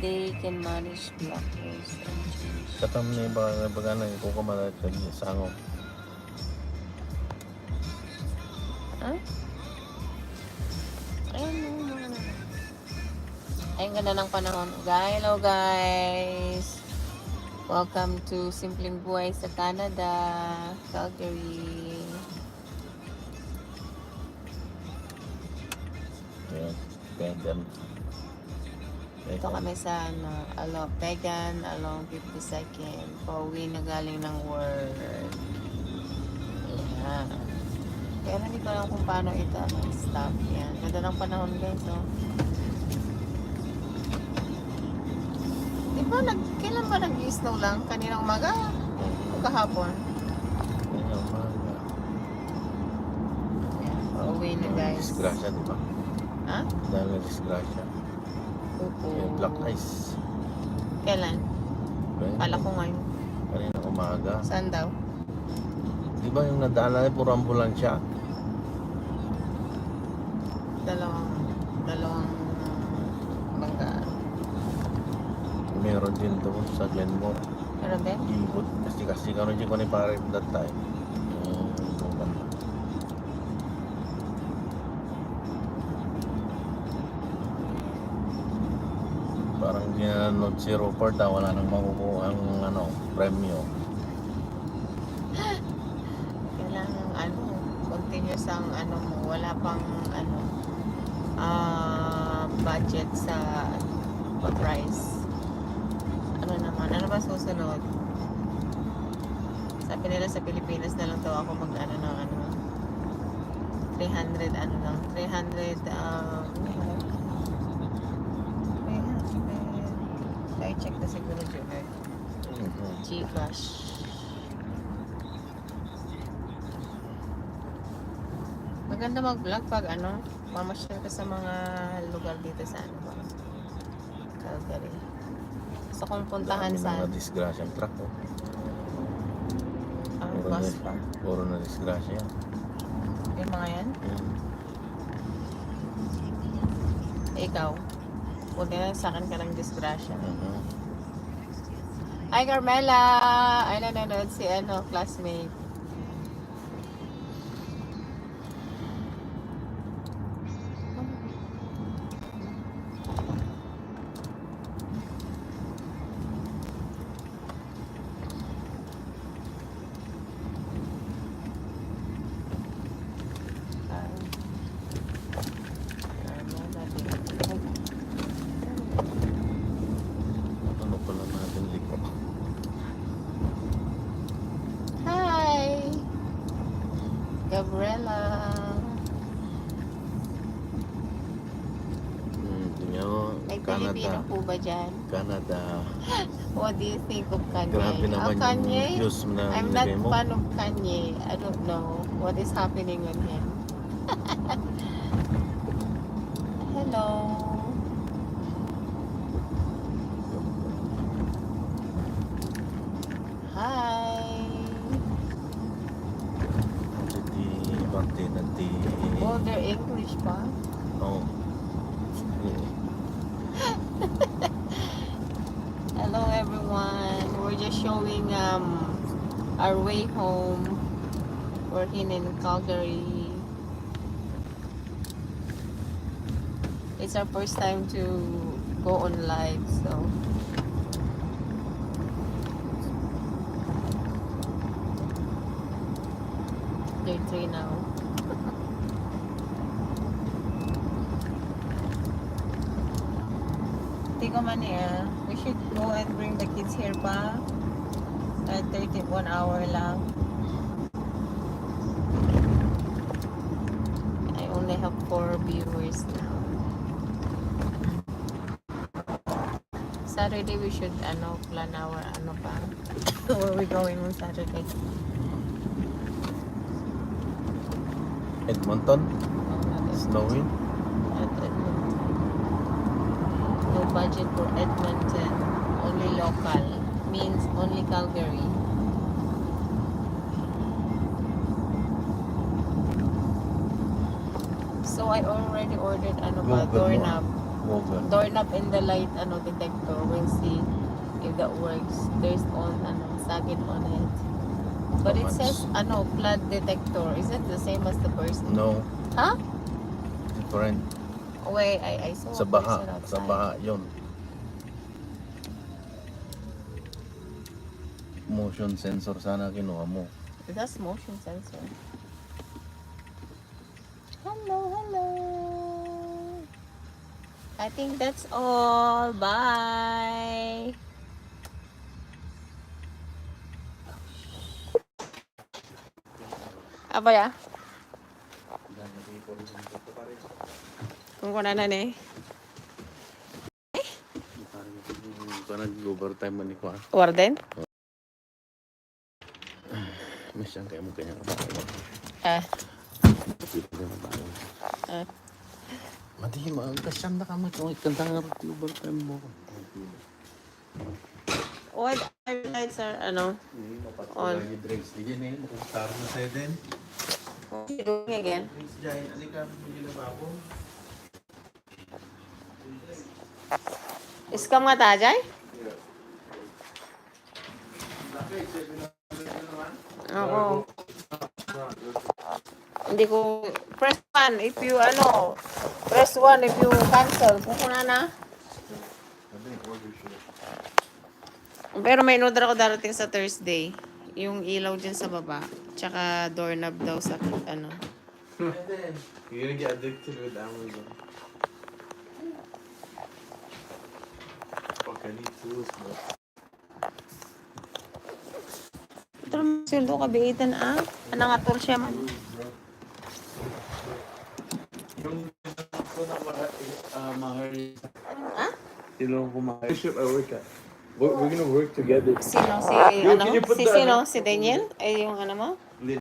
they can manage blockers and change. Katam ni ba baga na ko ko mala sa sango. Huh? Ayun, no, no, no. Ay, ang ganda ng panahon. Guys, hello guys! Welcome to Simpleng Buhay sa Canada, Calgary. Yan. Gandam. Ito kami sa ano, along Pegan, along 52nd. Pauwi na galing ng work. Yan. Pero hindi ko alam kung paano ito ano, stop yan. Ganda ng panahon guys, oh. Di ba, nag, kailan ba nag-snow lang? Kaninang umaga? O kahapon? Yan, mga Yan, pauwi na guys. Disgrasya, di ba? Ha? Dahil na disgrasya. Opo. Yung black ice. Kailan? Ayun, Kala ko ngayon. Kanina umaga. Saan daw? Di ba yung nadaan na puro ambulansya? Dalawang, dalawang bangga. Meron din doon sa Glenmore. Pero be? Ibot. Kasi kasi kano dyan ko ni pare that time. Parang ginanod si Rupert ah, wala nang makukuha ang ano, premyo. Kailangan ano, continuous ang ano mo, wala pang ano, ah budget sa pa-price. Ano naman, ano ba susunod? Sabi nila sa Pilipinas na lang daw ako mag ano ng ano, 300 ano lang, 300 um, check na siguro Junior. Mhm. Gcash. Maganda mag-vlog pag ano, mamasyal ka sa mga lugar dito sa ano ba? Calgary. Gusto kong puntahan Dami sa mga disgrasyang truck. Oh. ang Puro, bus pa. puro na disgrasya. Yung mga yan. Mm. Ikaw. Buti na sa akin ka ng disgrasya. Mhm. Hi Carmela! Ay nanonood si ano, classmate. Gabriela! Hmm, May Canada. Pilipino po ba dyan? Canada. What do you think of Kanye? Grabe naman oh, Kanye? yung views na I'm not mo. fan of Kanye. I don't know what is happening with him. Hello. Di. Oh, they're English pa? Oh. Hello everyone. We're just showing um our way home. Working in Calgary. It's our first time to go on live, so day three now. Tigo Mania, we should go and bring the kids here pa. At 31 hour lang. I only have four viewers now. Saturday we should ano plan our ano pa. Where we going on Saturday? Edmonton? Oh, Edmonton. Snowing? At Edmonton. No budget for Edmonton. Only local. Means only Calgary. So I already ordered ano ba, doorknob. Doorknob and the light ano detector We'll see if that works. There's on ano socket on it. But it says ano flood detector. Is it the same as the first? No, Huh? different. Wait, I I saw Sa a baha. person Sa outside. baha yun. Motion sensor sana kinuha mo. That's motion sensor. Hello, hello. I think that's all. Bye. Apa ya? Kung kuna na ni. Parang nag-overtime man ni ko ah. Warden? Mas yan kayo mo kanya kabayo. Ah. Ah. Mati, magkasyang na ka mo. Kung ikantang nga rin overtime mo. What lights are ano? On. Drinks. Di yan eh. Makustaro na sa'yo din. What you doing again? Drinks dyan. Ano ka? Iskam nga tajay? Oo. Hindi ko press 1 if you ano press 1 if you cancel kung na na pero may order ako darating sa Thursday yung ilaw dyan sa baba tsaka doorknob daw sa ano You're gonna get addicted with Amazon. Ito naman sildo kabiitan ah ano nga tour siya man Yung ko na mahari. ah Sino ko? Ship I work at. We're, we're gonna work together. sino si ano si sino si Daniel ay yung ano mo